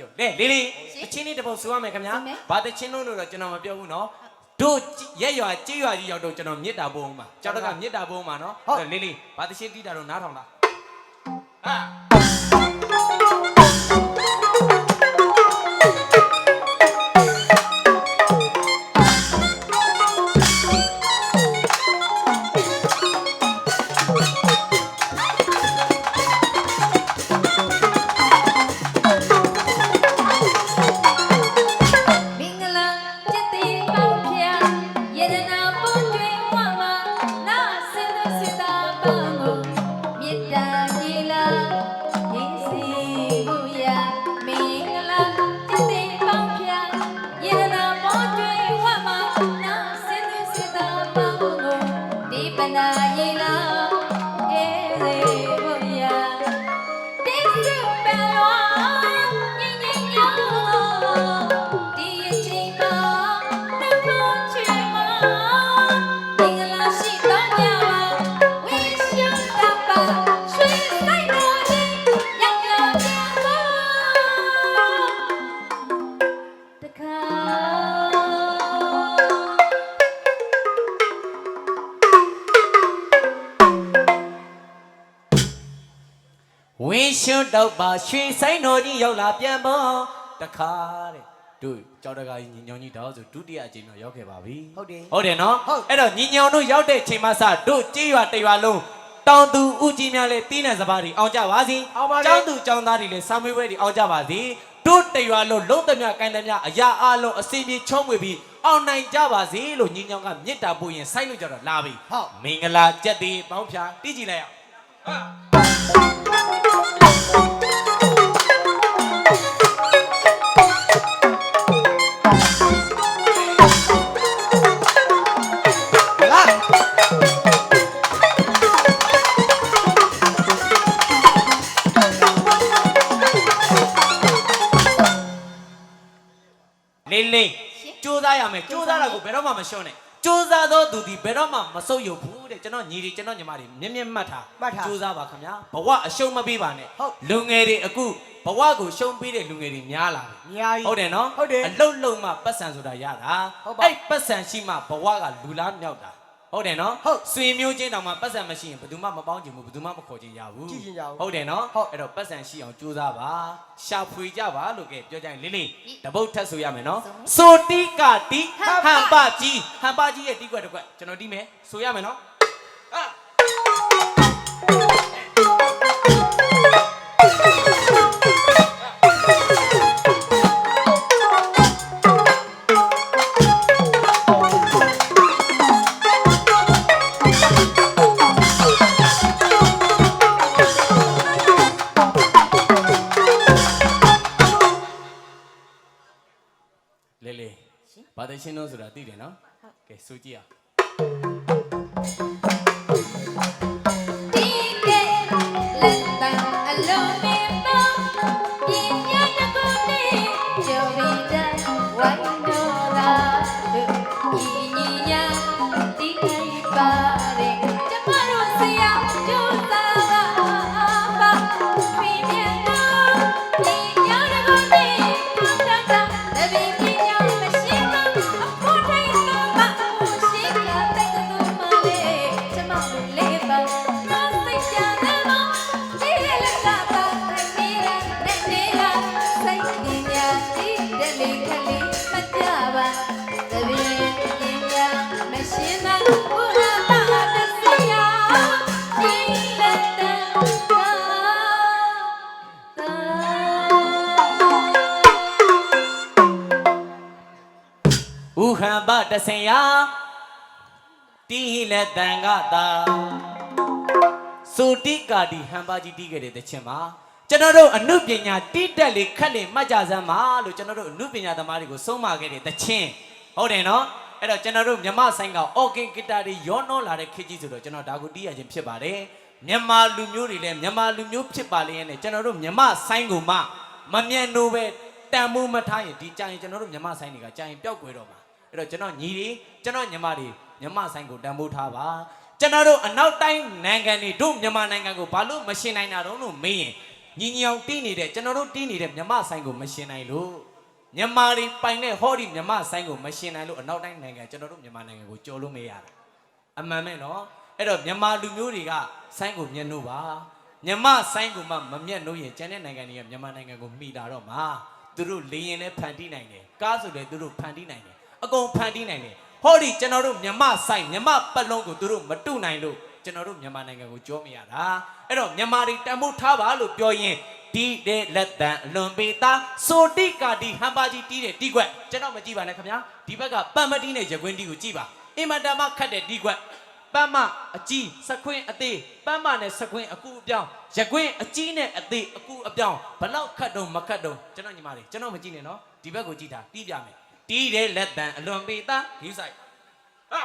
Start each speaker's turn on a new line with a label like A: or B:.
A: ရောလေလေးလေးတချင်းလေးတစ်ပုတ်ဆိုရမယ်ခင်ဗျာ
B: ဆိုမယ်
A: ဘာတချင်းလို့လို့တော့ကျွန်တော်မပြောဘူးနော်တို့ရက်ရွာကြေးရွာကြီးရောက်တော့ကျွန်တော်မြစ်တာပုံးမှာကျောင်းတော့ကမြစ်တာပုံးမှာနော်
C: ဟုတ်
A: အဲ့တော့လေးလေးဘာတချင်းတီးတာတော့နားထောင်လားဟာ
B: စုပန်လွာ ဝင်းရှွတ်
A: တော့ပါရွှေဆိုင်တော်ကြီးရောက်လာပြန်ပေါ့တခါတဲ့တို့ကျောင်းတကာကြီးညီညောင်ကြီးတောက်ဆိုဒုတိယအကြိမ်တော့ရောက်ခဲ့ပါပြီ
C: ဟုတ်တယ်
A: ဟုတ်တယ်နော်
C: ဟုတ်
A: အဲ့တော့ညီညောင်တို့ရောက်တဲ့ချိန်မှစတို့ကြေးရွာတရွာလုံးတောင်သူဥကြီးများလည်းတင်းတဲ့စပါးတွေအောင်ကြပါစီ
C: အောင်ပါလေ
A: ကျောင်းသူကျောင်းသားတွေလည်းစာမေးပွဲတွေအောင်ကြပါစီတို့တရွာလုံးလုံးသမျှကိုင်းသမျှအရာအလုံးအစီအပြေချုံးဝေပြီးအောင်နိုင်ကြပါစေလို့ညီညောင်ကမေတ္တာပို့ရင်ဆိုက်လို့ကြတော့လာပြီ
C: ဟုတ်
A: မင်္ဂလာကြက်တီပေါင်းဖြာတီးကြည့်လိုက်အောင်ဟာ
C: လေး
A: လေးစူးစားရမယ်စူးစားတာကိုဘယ်တော့မှမရှုံးနဲ့စူးစားတော့သူဒီဘယ်တော့မှမဆုတ်ယုတ်ဘူးတဲ့ကျွန်တော်ညီတွေကျွန်တော်ညီမတွေမြင့်မြင့်မှတ်ထား
C: မှတ်ထား
A: စူးစားပါခင်ဗျာဘဝအရှုံးမပေးပါနဲ့
C: ဟုတ်
A: လူငယ်တွေအခုဘဝကိုရှုံးပေးတဲ့လူငယ်တွေများလာပြီ
C: အများကြီး
A: ဟုတ်တယ်နော်
C: ဟုတ်တယ်
A: အလုတ်လုံးမှပတ်စံဆိုတာရတာ
C: ဟုတ်ပါ
A: အဲ့ပတ်စံရှိမှဘဝကလူလားမြောက်တာ ဟုတ်တယ်နော်
C: ဟုတ်
A: ဆွေမျိုးချင်းတောင်မှပတ်စံမရှိရင်ဘယ်သူမှမပေါင်းချင်ဘူးဘယ်သူမှမခေါ်ချင်ရဘူး
C: ကြည့်ချင်ကြဘူး
A: ဟုတ်တယ်နော်
C: ဟုတ်
A: အဲ့တော့ပတ်စံရှိအောင်ကြိုးစားပါရှာဖွေကြပါလို့ကဲပြောကြရင်လေးလေးတပုတ်ထပ်ဆိုရမယ်နော်ဆိုတိကတိဟန်ပကြီးဟန်ပကြီးရဲ့တီးကွက်တစ်ကွက်ကျွန်တော်တီးမယ်ဆိုရမယ်နော် လေးဘာတချင်းတော့ဆိုတာသိတယ်နော်ကဲဆိုကြည့်အောင် ဥဟံပတဆင်ယာတီဟိလက်တန်ကတာဆိုတိကာတီဟံပါကြီးတီးခဲ့တဲ့တခြင်းမှာကျွန်တော်တို့အနုပညာတိတက်လေခက်လေမှတ်ကြစမ်းပါလို့ကျွန်တော်တို့အနုပညာသမားတွေကိုဆုံးမခဲ့တဲ့တခြင်းဟုတ်တယ်နော်အဲ့တော့ကျွန်တော်တို့မြမဆိုင်ကအော်ဂင်ဂီတာတွေရောနှောလာတဲ့ခေတ်ကြီးဆိုတော့ကျွန်တော်ဒါကိုတီးရခြင်းဖြစ်ပါတယ်မြန်မာလူမျိုးတွေလည်းမြန်မာလူမျိုးဖြစ်ပါလေရဲ့နဲ့ကျွန်တော်တို့မြမဆိုင်ကိုမှမမြန်နိုးပဲတန်မိုးမထားရင်ဒီကြရင်ကျွန်တော်တို့မြမဆိုင်တွေကကြရင်ပျောက်ကွယ်တော့မှာ အဲ့တော့ကျွန်တော်ညီတွေကျွန်တော်ညီမတွေမြန်မာဆိုင်ကိုတန်ဖိုးထားပါကျွန်တော်တို့အနောက်တိုင်းနိုင်ငံတွေတို့မြန်မာနိုင်ငံကိုဘာလို့မရှင်နိုင်တာတော့လို့မေးရင်ညီညီအောင်တီးနေတဲ့ကျွန်တော်တို့တီးနေတဲ့မြမဆိုင်ကိုမရှင်နိုင်လို့မြန်မာတွေပိုင်တဲ့ဟောဒီမြမဆိုင်ကိုမရှင်နိုင်လို့အနောက်တိုင်းနိုင်ငံကျွန်တော်တို့မြန်မာနိုင်ငံကိုကြော်လို့မရတာအမှန်ပဲနော်အဲ့တော့မြန်မာလူမျိုးတွေကဆိုင်ကိုမျက်နှိုးပါမြမဆိုင်ကိုမှမမျက်နှိုးရင်ကျန်တဲ့နိုင်ငံတွေကမြန်မာနိုင်ငံကိုမှီတာတော့မှာသူတို့လေရင်နဲ့ဖန်တီးနိုင်တယ်ကားဆိုလည်းသူတို့ဖန်တီးနိုင်တယ် အကုန်ဖန်တီးနိုင်တယ်ဟောဒီကျွန်တော်တို့မြမဆိုင်မြမပတ်လုံးကိုသူတို့မတုနိုင်လို့ကျွန်တော်တို့မြန်မာနိုင်ငံကိုကြောမရတာအဲ့တော့မြန်မာတွေတန်ဖိုးထားပါလို့ပြောရင်ဒီတဲ့လက်တန်အလွန်ပေးသားဆိုတိကာတီဟမ်ပါကြီးတီးတဲ့တီးခွက်ကျွန်တော်မကြည့်ပါနဲ့ခင်ဗျာဒီဘက်ကပတ်မတီးနဲ့ရကွင်းတီးကိုကြည့်ပါအင်မတန်မှခတ်တဲ့တီးခွက်ပတ်မအကြီးစခွင်းအသေးပတ်မနဲ့စခွင်းအကူအပြောင်းရကွင်းအကြီးနဲ့အသေးအကူအပြောင်းဘလောက်ခတ်တုံမခတ်တုံကျွန်တော်ညီမလေးကျွန်တော်မကြည့်နဲ့နော်ဒီဘက်ကိုကြည့်တာတီးပြမယ် တီးတဲ့လက်တန်အလွန်ပေးသားဒီဆိုင်ဟာ